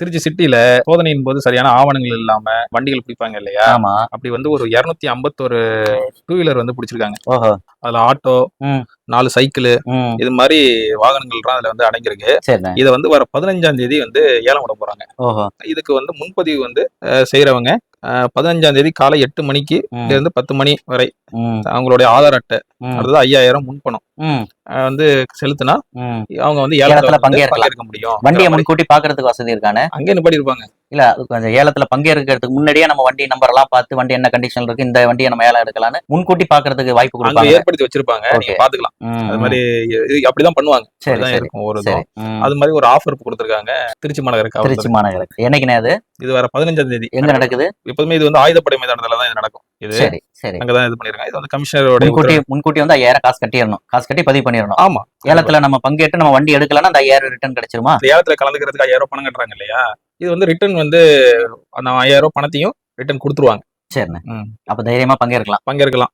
திருச்சி சிட்டில சோதனையின் போது சரியான ஆவணங்கள் இல்லாம வண்டிகள் பிடிப்பாங்க இல்லையா? ஆமா. அப்படி வந்து ஒரு இருநூத்தி ஐம்பத்தொரு டூ வீலர் வந்து பிடிச்சிருக்காங்க. ஓஹோ. அதுல ஆட்டோ. நாலு சைக்கிள் இது மாதிரி வாகனங்கள்லாம் அதுல வந்து அடங்கியிருக்கு. இதை வந்து வர பதினஞ்சாம் தேதி வந்து ஏலம் விட போறாங்க. இதுக்கு வந்து முன்பதிவு வந்து அஹ், பதினஞ்சாம் தேதி காலை எட்டு மணிக்கு இருந்து பத்து மணி வரை. அவங்களுடைய ஆதார் அட்டை அடுத்தது ஐயாயிரம் முன்பணம். வந்து செலுத்தினா. அவங்க வந்து ஏலத்துல. பங்கேற்க முடியும். வண்டியை முன்கூட்டி பாக்குறதுக்கு வசதி இருக்கானே? அங்கே நிப்பாடி இருப்பாங்க இல்ல அது கொஞ்சம் ஏலத்துல பங்கேற்கிறதுக்கு முன்னாடியே நம்ம வண்டி நம்பர் எல்லாம் பார்த்து வண்டி என்ன கண்டிஷன்ல இருக்கு இந்த வண்டியை நம்ம ஏலம் எடுக்கலாம்னு முன்கூட்டி பாக்குறதுக்கு வாய்ப்பு கொடுப்பாங்க. ஏற்படுத்தி வச்சிருப்பாங்க நீங்க. பாத்துக்கலாம் அது. மாதிரி அப்படிதான் பண்ணுவாங்க. சரி இருக்கும் ஒரு. அது மாதிரி ஒரு ஆஃபர் கொடுத்திருக்காங்க திருச்சி மாநகர திருச்சி மாநகருக்கு. என்னைக்குண்ணே அது? இது வர பதினஞ்சாம் தேதி. எங்க நடக்குது? எப்போதுமே இது வந்து ஆயுதப்படை மைதானத்துல தான் இது நடக்கும். இது சரி சரி. அங்கதான் இது பண்ணிருக்காங்க. இது வந்து கமிஷனரோட முன்கூட்டி முன்கூட்டி வந்து ஐயாயிரம் காசு கட்டிடணும். காசு கட்டி பதிவு பண்ணிடணும். ஆமா. ஏலத்துல நம்ம பங்கேற்று நம்ம வண்டி எடுக்கலன்னா அந்த ஐயாயிரம் ரிட்டர்ன் கிடைச்சிருமா? ஏலத்துல கலந்துக்கிறதுக்கு ஐயாயிரம் பணம் கட்டுறாங்க இல்லையா? இது வந்து ரிட்டர்ன் வந்து அந்த ஐயாயிரம் ரூபாய் பணத்தையும் ரிட்டர்ன் கொடுத்துருவாங்க. சரிண்ணே. அப்ப தைரியமா பங்கேற்கலாம். பங்கேற்கலாம்.